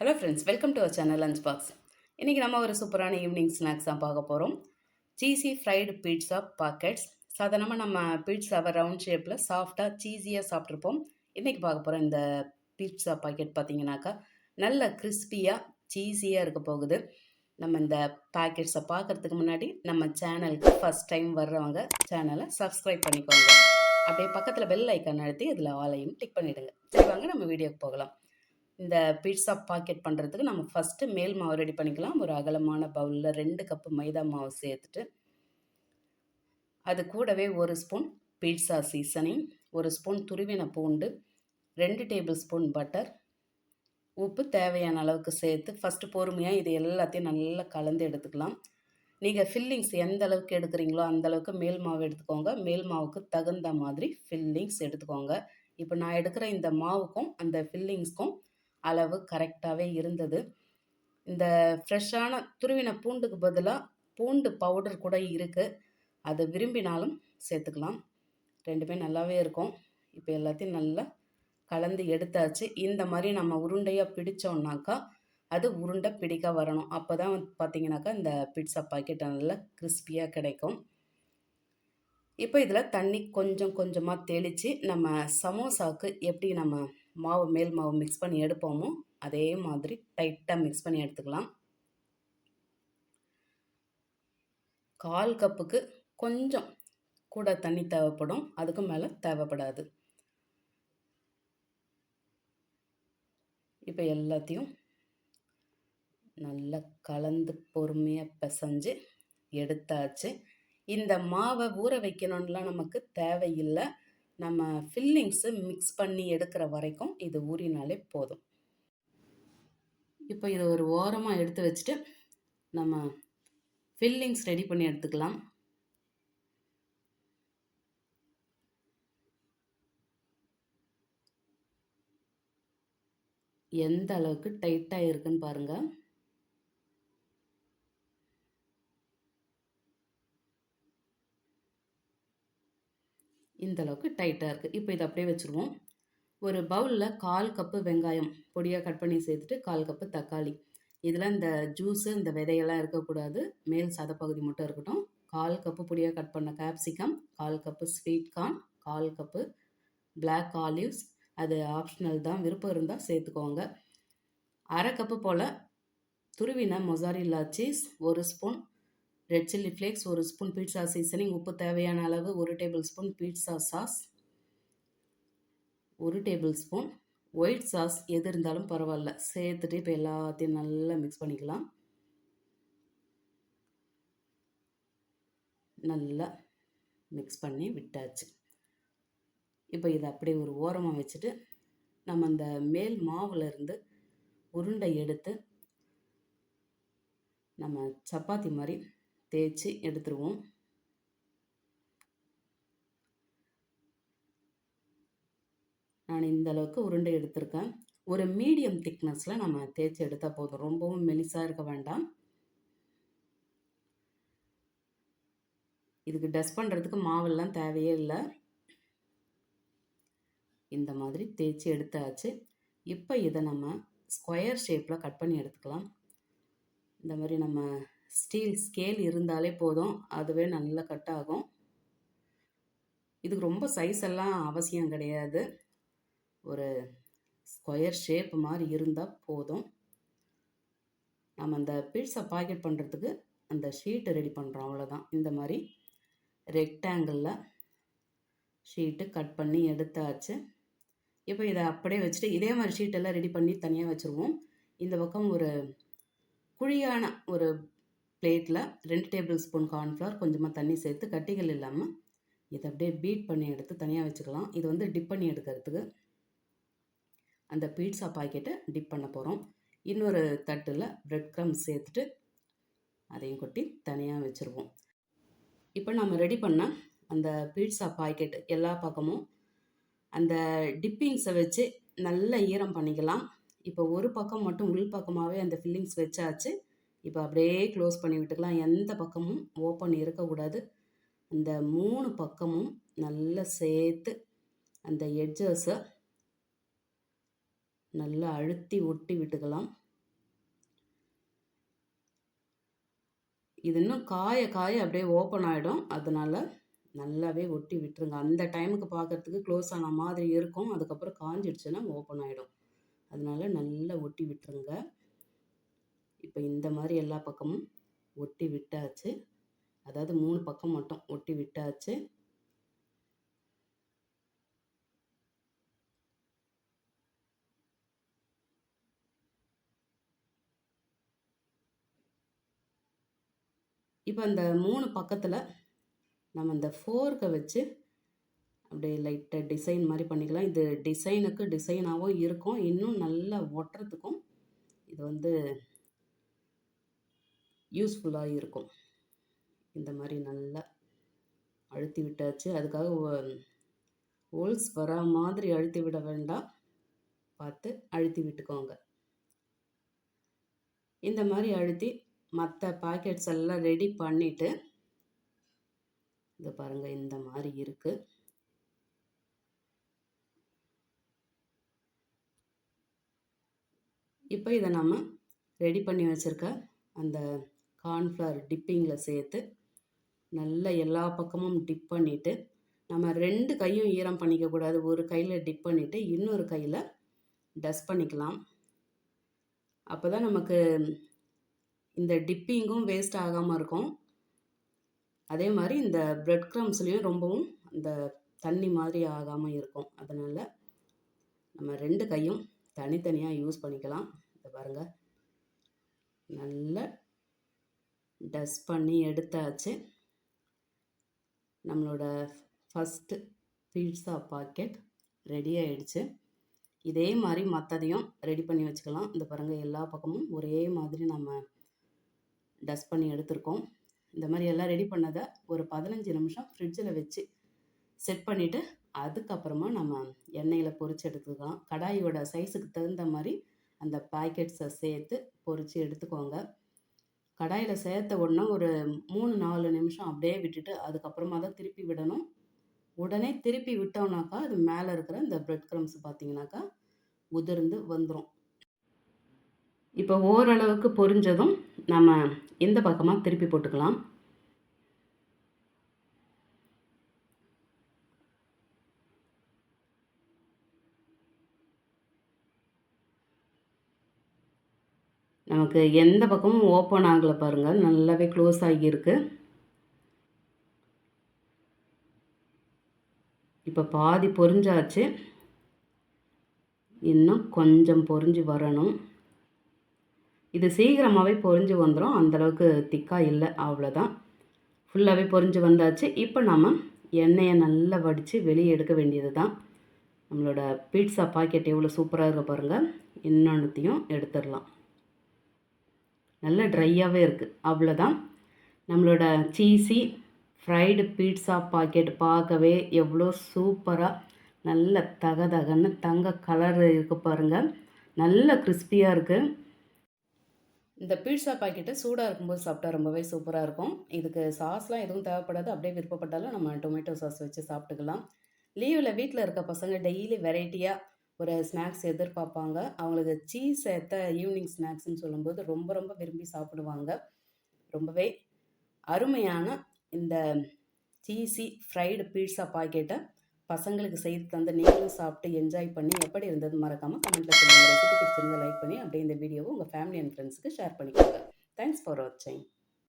Hello friends welcome to our channel lunch box இன்றைக்கி நம்ம ஒரு சூப்பரான ஈவினிங் ஸ்நாக்ஸ் தான் பார்க்க போகிறோம் சீஸி ஃப்ரைடு பீட்ஸா பாக்கெட்ஸ் சாதாரணமாக நம்ம பீட்ஸாவை ரவுண்ட் ஷேப்பில் சாஃப்டாக சீஸியாக சாப்பிட்ருப்போம் இன்றைக்கி பார்க்க போகிறோம் இந்த பீட்ஸா பாக்கெட் பார்த்தீங்கன்னாக்கா நல்ல கிறிஸ்பியாக சீஸியாக இருக்க போகுது. நம்ம இந்த பேக்கெட்ஸை பார்க்குறதுக்கு முன்னாடி நம்ம சேனலுக்கு ஃபஸ்ட் டைம் வர்றவங்க சேனலை சப்ஸ்கிரைப் பண்ணிக்கோங்க. அப்படியே பக்கத்தில் பெல் ஐக்கான் அழுத்தி இதில் ஆலையும் டிக் பண்ணிவிடுங்க சரி வாங்க நம்ம வீடியோக்கு போகலாம். இந்த பீட்சா பாக்கெட் பண்ணுறதுக்கு நம்ம ஃபஸ்ட்டு மேல் மாவு ரெடி பண்ணிக்கலாம். ஒரு அகலமான பவுலில் ரெண்டு கப்பு மைதா மாவு சேர்த்துட்டு அது கூடவே ஒரு ஸ்பூன் பீட்சா சீசனிங் ஒரு ஸ்பூன் துருவின பூண்டு ரெண்டு டேபிள் ஸ்பூன் பட்டர் உப்பு தேவையான அளவுக்கு சேர்த்து ஃபஸ்ட்டு பொறுமையாக இது எல்லாத்தையும் நல்லா கலந்து எடுத்துக்கலாம். நீங்கள் ஃபில்லிங்ஸ் எந்த அளவுக்கு எடுக்கிறீங்களோ அந்த அளவுக்கு மேல் மாவு எடுத்துக்கோங்க. மேல் மாவுக்கு தகுந்த மாதிரி ஃபில்லிங்ஸ் எடுத்துக்கோங்க. இப்போ நான் எடுக்கிற இந்த மாவுக்கும் அந்த ஃபில்லிங்ஸ்க்கும் அளவு கரெக்டாகவே இருந்தது. இந்த ஃப்ரெஷ்ஷான துருவின பூண்டுக்கு பதிலாக பூண்டு பவுடர் கூட இருக்குது அதை விரும்பினாலும் சேர்த்துக்கலாம். ரெண்டுமே நல்லாவே இருக்கும். இப்போ எல்லாத்தையும் நல்லா கலந்து எடுத்தாச்சு. இந்த மாதிரி நம்ம உருண்டையாக பிடிச்சோம்னாக்கா அது உருண்டை பிடிக்க வரணும். அப்போ தான் பார்த்தீங்கனாக்கா இந்த பிட்ஸா பாக்கெட் நல்லா கிறிஸ்பியாக கிடைக்கும். இப்போ இதில் தண்ணி கொஞ்சம் கொஞ்சமாக தெளித்து நம்ம சமோசாவுக்கு எப்படி நம்ம மாவு மேல் மாவு மிக்ஸ் பண்ணி எடுப்போமோ அதே மாதிரி டைட்டாக மிக்ஸ் பண்ணி எடுத்துக்கலாம். கால் கப்புக்கு கொஞ்சம் கூட தண்ணி தேவைப்படும். அதுக்கு மேலே தேவைப்படாது. இப்போ எல்லாத்தையும் நல்லா கலந்து பொறுமையாக பிசைஞ்சு எடுத்தாச்சு. இந்த மாவை ஊற வைக்கணும்லாம் நமக்கு தேவையில்லை. நம்ம ஃபில்லிங்ஸு மிக்ஸ் பண்ணி எடுக்கிற வரைக்கும் இது ஊறினாலே போதும். இப்போ இதை ஒரு ஓரமாக எடுத்து வச்சுட்டு நம்ம ஃபில்லிங்ஸ் ரெடி பண்ணி எடுத்துக்கலாம். எந்த அளவுக்கு டைட்டாக இருக்குன்னு பாருங்கள் இந்த அளவுக்கு டைட்டாக இருக்குது இப்போ இதை அப்படியே வச்சுருவோம். ஒரு பவுலில் கால் கப்பு வெங்காயம் பொடியாக கட் பண்ணி சேர்த்துட்டு கால் கப்பு தக்காளி. இதில் இந்த ஜூஸு இந்த விதையெல்லாம் இருக்கக்கூடாது. மேல் சதப்பகுதி மட்டும் இருக்கட்டும். கால் கப்பு பொடியாக கட் பண்ண கேப்சிகம் கால் கப்பு ஸ்வீட் கார்ன் கால் கப்பு பிளாக் ஆலிவ்ஸ் அது ஆப்ஷனல் தான். விருப்பம் இருந்தால் சேர்த்துக்கோங்க. அரை கப்பு போல் துருவின மொசாரில்லா சீஸ் ஒரு ஸ்பூன் ரெட் சில்லி ஃப்ளேக்ஸ் ஒரு ஸ்பூன் பீட்சா சீசனிங் உப்பு தேவையான அளவு ஒரு டேபிள் ஸ்பூன் பீட்சா சாஸ் ஒரு டேபிள் ஸ்பூன் ஒயிட் சாஸ் எது இருந்தாலும் பரவாயில்ல. சேர்த்துட்டு இப்போ எல்லாத்தையும் நல்லா மிக்ஸ் பண்ணிக்கலாம். நல்லா மிக்ஸ் பண்ணி விட்டாச்சு. இப்போ இதை அப்படியே ஒரு ஓரமாக வச்சுட்டு நம்ம அந்த மேல் மாவுலேருந்து உருண்டை எடுத்து நம்ம சப்பாத்தி மாதிரி தேய்ச்சி எடுத்துருவோம். நான் இந்த அளவுக்கு உருண்டை எடுத்திருக்கேன். ஒரு மீடியம் திக்னஸில் நம்ம தேய்ச்சி எடுத்தால் போதும். ரொம்பவும் மெலிசாக இருக்க வேண்டாம். இதுக்கு டஸ்ட் பண்ணுறதுக்கு மாவெல்லாம் தேவையே இல்லை. இந்த மாதிரி தேய்ச்சி எடுத்தாச்சு. இப்போ இதை நம்ம ஸ்கொயர் ஷேப்பில் கட் பண்ணி எடுத்துக்கலாம். இந்த மாதிரி நம்ம ஸ்டீல் ஸ்கேல் இருந்தாலே போதும். அதுவே நல்லா கட் ஆகும். இதுக்கு ரொம்ப சைஸ் எல்லாம் அவசியம் கிடையாது. ஒரு ஸ்கொயர் ஷேப் மாதிரி இருந்தால் போதும். நம்ம அந்த பீட்ஸை பாக்கெட் பண்ணுறதுக்கு அந்த ஷீட்டை ரெடி பண்ணுறோம் அவ்வளோதான் இந்த மாதிரி ரெக்டாங்கிளில் ஷீட்டு கட் பண்ணி எடுத்தாச்சு. இப்போ இதை அப்படியே வச்சுட்டு இதே மாதிரி ஷீட்டெல்லாம் ரெடி பண்ணி தனியாக வச்சுருவோம். இந்த பக்கம் ஒரு குழியான ஒரு பிளேட்டில் ரெண்டு டேபிள் ஸ்பூன் கார்ன்ஃப்ளவர் கொஞ்சமாக தண்ணி சேர்த்து கட்டிகள் இல்லாமல் இதை அப்படியே பீட் பண்ணி எடுத்து தனியாக வச்சுக்கலாம். இது வந்து டிப் பண்ணி எடுக்கிறதுக்கு. அந்த பீட்சா பாக்கெட்டை டிப் பண்ண போகிறோம் இன்னொரு தட்டில் ப்ரெட் க்ரம் சேர்த்துட்டு அதையும் கொட்டி தனியாக வச்சுருவோம். இப்போ நம்ம ரெடி பண்ண அந்த பீட்ஸா பாக்கெட் எல்லா பக்கமும் அந்த டிப்பிங்ஸை வச்சு நல்ல ஈரம் பண்ணிக்கலாம். இப்போ ஒரு பக்கம் மட்டும் உள் பக்கமாகவே அந்த ஃபில்லிங்ஸ் வச்சாச்சு. இப்போ அப்படியே க்ளோஸ் பண்ணி விட்டுக்கலாம். எந்த பக்கமும் ஓப்பன் இருக்கக்கூடாது. அந்த மூணு பக்கமும் நல்லா சேர்த்து அந்த எட்ஜஸை நல்லா அழுத்தி ஒட்டி விட்டுக்கலாம். இது இன்னும் காய காய அப்படியே ஓப்பன் ஆகிடும் அதனால் நல்லாவே ஒட்டி விட்டுருங்க. அந்த டைமுக்கு பார்க்குறதுக்கு க்ளோஸ் ஆன மாதிரி இருக்கும். அதுக்கப்புறம் காஞ்சிடுச்சுன்னா ஓப்பன் ஆகிடும் அதனால் நல்லா ஒட்டி விட்டுருங்க. இப்போ இந்த மாதிரி எல்லா பக்கமும் ஒட்டி விட்டாச்சு. அதாவது மூணு பக்கம் மட்டும் ஒட்டி விட்டாச்சு. இப்போ அந்த மூணு பக்கத்தில் நம்ம இந்த ஃபோர்க்கை வச்சு அப்படியே லைட்டாக டிசைன் மாதிரி பண்ணிக்கலாம். இது டிசைனுக்கு டிசைனாகவும் இருக்கும். இன்னும் நல்லா ஒட்டுறதுக்கும் இது வந்து யூஸ்ஃபுல்லாக இருக்கும். இந்த மாதிரி நல்லா அழுத்தி விட்டாச்சு. அதுக்காக ஹோல்ஸ் வரா மாதிரி அழுத்தி விட வேண்டாம். பார்த்து அழுத்தி விட்டுக்கோங்க. இந்த மாதிரி அழுத்தி மற்ற பாக்கெட்ஸ் எல்லாம் ரெடி பண்ணிவிட்டு இது பாருங்கள் இந்த மாதிரி இருக்குது இப்போ இதை நம்ம ரெடி பண்ணி வச்சுருக்க அந்த கார்ன்ஃப்ளவர் டிப்பிங்கில் சேர்த்து நல்லா எல்லா பக்கமும் டிப் பண்ணிவிட்டு நம்ம ரெண்டு கையும் ஈரம் பண்ணிக்கக்கூடாது. ஒரு கையில் டிப் பண்ணிவிட்டு இன்னொரு கையில் டஸ்ட் பண்ணிக்கலாம். அப்போ தான் நமக்கு இந்த டிப்பிங்கும் வேஸ்ட் ஆகாமல் இருக்கும். அதே மாதிரி இந்த ப்ரெட் க்ரம்ஸ்லேயும் ரொம்பவும் அந்த தண்ணி மாதிரி ஆகாமல் இருக்கும். அதனால் நம்ம ரெண்டு கையும் தனித்தனியாக யூஸ் பண்ணிக்கலாம். இதை பாருங்கள் நல்ல டஸ்ட் பண்ணி எடுத்தாச்சு. நம்மளோட ஃபஸ்ட்டு பீட்ஸா பாக்கெட் ரெடி ஆயிடுச்சு. இதே மாதிரி மற்றதையும் ரெடி பண்ணி வச்சுக்கலாம். இந்த பாருங்கள் எல்லா பக்கமும் ஒரே மாதிரி நம்ம டஸ்ட் பண்ணி எடுத்திருக்கோம். இந்த மாதிரி எல்லாம் ரெடி பண்ணதை ஒரு பதினஞ்சு நிமிஷம் ஃப்ரிட்ஜில் வச்சு செட் பண்ணிவிட்டு அதுக்கப்புறமா நம்ம எண்ணெயில் பொறிச்சு எடுத்துக்கலாம். கடாயோட சைஸுக்கு தகுந்த மாதிரி அந்த பேக்கெட்ஸை சேர்த்து பொரித்து எடுத்துக்கோங்க. கடாயில் சேர்த்த உடனே ஒரு மூணு நாலு நிமிஷம் அப்படியே விட்டுட்டு அதுக்கப்புறமா தான் திருப்பி விடணும். உடனே திருப்பி விட்டோம்னாக்கா அது மேலே இருக்கிற இந்த ப்ரெட் க்ரம்ஸ் பார்த்தீங்கன்னாக்கா உதிர்ந்து வந்துடும் இப்போ ஓரளவுக்கு பொரிஞ்சதும் நம்ம இந்த பக்கமாக திருப்பி போட்டுக்கலாம். நமக்கு எந்த பக்கமும் ஓப்பன் ஆகலை பாருங்கள் நல்லாவே க்ளோஸ் ஆகியிருக்கு. இப்போ பாதி பொரிஞ்சாச்சு. இன்னும் கொஞ்சம் பொரிஞ்சு வரணும். இது சீக்கிரமாகவே பொரிஞ்சு வந்துடும் அந்தளவுக்கு திக்காக இல்லை. அவ்வளோதான் ஃபுல்லாகவே பொரிஞ்சு வந்தாச்சு. இப்போ நம்ம எண்ணெயை நல்லா வடித்து வெளியே எடுக்க வேண்டியது தான் நம்மளோட பீட்ஸா பாக்கெட் எவ்வளோ சூப்பராக இருக்க பாருங்கள் இன்னொன்றுத்தையும் எடுத்துடலாம். நல்ல ட்ரையாகவே இருக்குது அவ்வளோதான் நம்மளோட சீஸி ஃப்ரைடு பீட்ஸா பாக்கெட் பார்க்கவே எவ்வளோ சூப்பராக நல்ல தக தகன்னு தங்க கலர் இருக்குது பாருங்கள் நல்ல கிறிஸ்பியாக இருக்குது இந்த பீட்சா பாக்கெட்டு சூடாக இருக்கும்போது சாப்பிட்டா ரொம்பவே சூப்பராக இருக்கும். இதுக்கு சாஸ்லாம் எதுவும் தேவைப்படாது. அப்படியே விருப்பப்பட்டாலும் நம்ம டொமேட்டோ சாஸ் வச்சு சாப்பிட்டுக்கலாம். லீவில் வீட்டில் இருக்க பசங்க டெய்லி வெரைட்டியாக ஒரு ஸ்நாக்ஸ் எதிர்பார்ப்பாங்க. அவங்களுக்கு சீஸ் சேர்த்த ஈவினிங் ஸ்நாக்ஸ்ன்னு சொல்லும்போது ரொம்ப ரொம்ப விரும்பி சாப்பிடுவாங்க. ரொம்பவே அருமையான இந்த சீஸி ஃப்ரைடு பீட்ஸா பாக்கெட்டை பசங்களுக்கு செய்து தந்து நீங்களும் சாப்பிட்டு என்ஜாய் பண்ணி எப்படி இருந்தது மறக்காமல் கமெண்ட்டில் சொல்லுங்கள் ரெசிபி பிடிச்சிருந்தா லைக் பண்ணி அப்படியே இந்த வீடியோவை உங்கள் ஃபேமிலி அண்ட் ஃப்ரெண்ட்ஸுக்கு ஷேர் பண்ணிக்கோங்க. தேங்க்ஸ் ஃபார் வாட்சிங்.